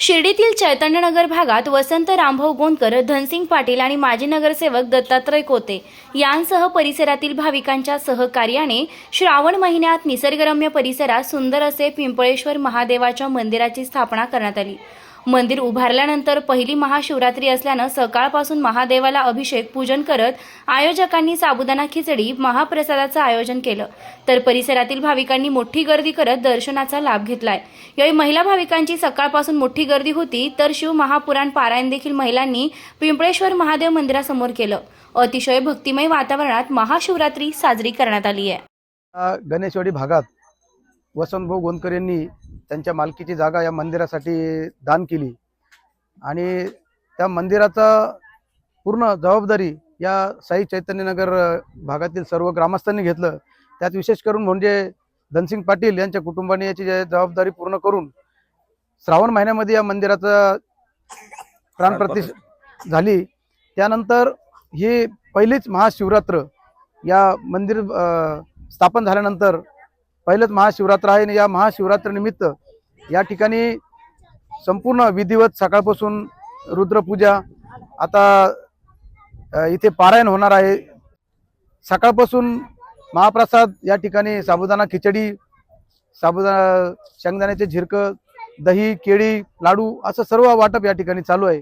शिर्डीतील चैतन्यनगर भागात वसंत रामभाऊ गोंदकर धनसिंग पाटील आणि माजी नगरसेवक दत्तात्रय कोते यांसह परिसरातील भाविकांच्या सहकार्याने श्रावण महिन्यात निसर्गरम्य परिसरात सुंदर असे पिंपळेश्वर महादेवाच्या मंदिराची स्थापना करण्यात आली. मंदिर उभारल्यानंतर पहिली महाशिवरात्री असल्यानं सकाळपासून महादेवाला अभिषेक पूजन करत आयोजकांनी साबुदाणा खिचडी महाप्रसादाचं आयोजन केलं. तर परिसरातील भाविकांनी मोठी गर्दी करत दर्शनाचा लाभ घेतलाय. यावेळी महिला भाविकांची सकाळपासून मोठी गर्दी होती तर शिव महापुराण पारायण देखील महिलांनी पिंपळेश्वर महादेव मंदिरासमोर केलं. अतिशय भक्तिमय वातावरणात महाशिवरात्री साजरी करण्यात आली आहे. गणेशवाडी भागात वसंतभाऊ गोंदकर यांनी त्यांच्या मालकीची जागा या मंदिरासाठी दान केली. आणि त्या मंदिराचा पूर्ण जबाबदारी या साई चैतन्यनगर भागातील सर्व ग्रामस्थांनी घेतलं. त्यात विशेष करून म्हणजे धनसिंग पाटील यांच्या कुटुंबाने याची जबाबदारी पूर्ण करून श्रावण महिन्यामध्ये या मंदिराचा प्राणप्रतिष्ठा झाली. त्यानंतर ही पहिलीच महाशिवरात्र या मंदिर स्थापन झाल्यानंतर पहिलंच महाशिवरात्र आहे आणि या महाशिवरात्रीनिमित्त या ठिकाणी संपूर्ण विधिवत सकाळपासून रुद्रपूजा आता इथे पारायण होणार आहे. सकाळपासून महाप्रसाद या ठिकाणी साबुदाणा खिचडी साबुदाणा शेंगदाण्याचे झिरकं दही केळी लाडू असं सर्व वाटप या ठिकाणी चालू आहे.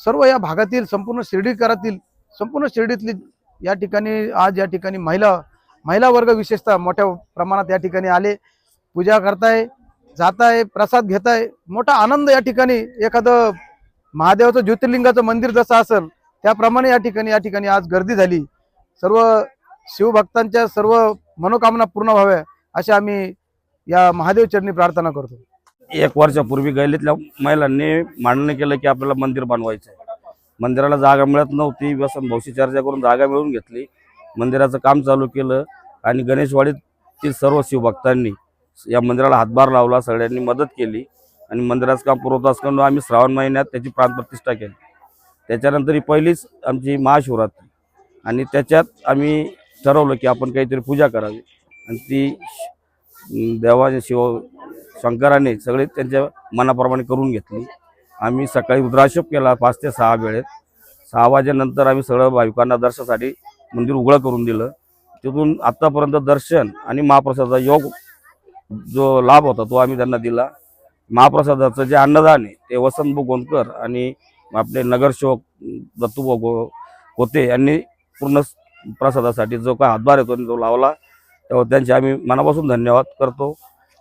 सर्व या भागातील संपूर्ण शिर्डीकरातील संपूर्ण शिर्डीतली या ठिकाणी आज या ठिकाणी महिला महिला वर्ग विशेषतः मोठ्या प्रमाणात या ठिकाणी आले. पूजा करताय जाताय प्रसाद घेताय. मोठा आनंद या ठिकाणी. एखादं महादेवाचं ज्योतिर्लिंगाचं मंदिर जसं असेल त्याप्रमाणे या ठिकाणी या ठिकाणी आज गर्दी झाली. सर्व शिवभक्तांच्या सर्व मनोकामना पूर्ण व्हाव्या अशा आम्ही या महादेव चरणी प्रार्थना करतो. एक वर्षापूर्वी गैलीतल्या महिलांनी मांडणी केलं की आपल्याला मंदिर बनवायचं आहे मंदिराला जागा मिळत नव्हती. व्यसन भाऊशी चर्चा करून जागा मिळवून घेतली. मंदिराचं काम चालू केलं आणि गणेशवाडीतील सर्व शिवभक्तांनी या मंदिराला हातभार लावला सगळ्यांनी मदत केली आणि मंदिराचं काम पुरवत असताना आम्ही श्रावण महिन्यात त्याची प्राणप्रतिष्ठा केली. त्याच्यानंतर ही पहिलीच आमची महाशिवरात्री आणि त्याच्यात आम्ही ठरवलं की आपण काहीतरी पूजा करावी. आणि ती देवाने शिव शंकराने सगळे त्यांच्या मनाप्रमाणे करून घेतली. आम्ही सकाळी रुद्राक्षेप केला पाच ते सहा वेळेत. सहा वाजेनंतर आम्ही सगळं भाविकांना दर्शनासाठी मंदिर उघडं करून दिलं. तिथून आत्तापर्यंत दर्शन आणि महाप्रसादाचा योग जो लाभ होता तो आम्ही त्यांना दिला. महाप्रसादाचं जे अन्नदान आहे ते वसंतभाऊ गोंदकर आणि आपले नगरसेवक दत्तूभाऊ गो होते यांनी पूर्ण प्रसादासाठी जो काय हातभार येतो तो लावला तेव्हा त्यांचे आम्ही मनापासून धन्यवाद करतो.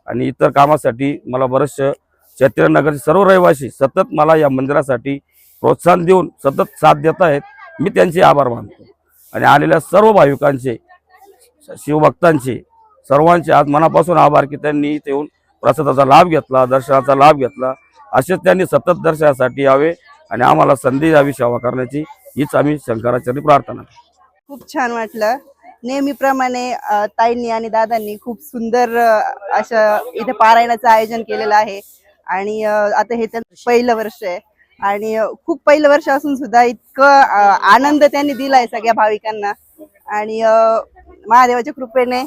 आणि इतर कामासाठी मला बरेचसे चैतन्यनगरचे सर्व रहिवासी सतत मला या मंदिरासाठी प्रोत्साहन देऊन सतत साथ देत आहेत. मी त्यांचे आभार मानतो. आणि आलेल्या सर्व भाविकांचे शिवभक्तांचे सर्वांचे आज मनापासून आभार की त्यांनी इथे येऊन प्रसादाचा लाभ घेतला दर्शनाचा लाभ घेतला. असेच त्यांनी सतत दर्शनासाठी यावे आणि आम्हाला संधी द्यावी सेवा करण्याची हीच आम्ही शंकराचार्य प्रार्थना खूप छान वाटलं. नेहमीप्रमाणे ताईंनी आणि दादांनी खूप सुंदर अशा इथे पारायणाचं आयोजन केलेलं आहे. आणि आता हे त्यांचं पहिलं वर्ष आहे. आणि खूप पहिलं वर्ष असून सुद्धा इतकं आनंद त्यांनी दिलाय सगळ्या भाविकांना. आणि महादेवाच्या कृपेने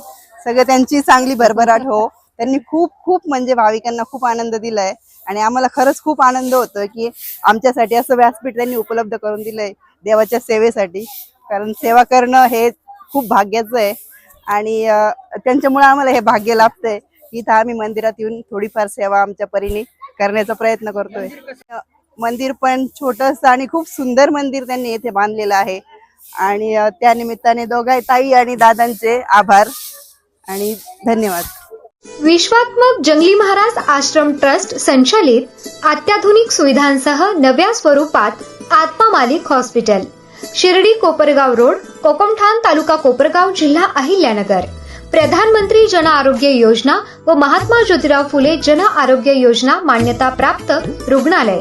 सगळं त्यांची चांगली भरभराट हो. त्यांनी खूप खूप म्हणजे भाविकांना खूप आनंद दिलाय. आणि आम्हाला खरंच खूप आनंद होतो की आमच्यासाठी असं व्यासपीठ त्यांनी उपलब्ध करून दिलंय देवाच्या सेवेसाठी. कारण सेवा करणं हे खूप भाग्याचं आहे. आणि त्यांच्यामुळे आम्हाला हे भाग्य लाभतंय. इथं आम्ही मंदिरात येऊन थोडीफार सेवा आमच्या परीने करण्याचा प्रयत्न करतोय. मंदिर पण छोटंसं आणि खूप सुंदर मंदिर त्यांनी येथे बांधलेलं आहे. आणि त्या निमित्ताने दोघाही ताई आणि दादांचे आभार आणि धन्यवाद. विश्वात्मक जंगली महाराज आश्रम ट्रस्ट संचालित अत्याधुनिक सुविधांसह नव्या स्वरूपात आत्मा मालिक हॉस्पिटल शिर्डी कोपरगाव रोड कोकमठाण तालुका कोपरगाव जिल्हा अहिल्यानगर. प्रधानमंत्री जन आरोग्य योजना व महात्मा ज्योतिराव फुले जन आरोग्य योजना मान्यता प्राप्त रुग्णालय.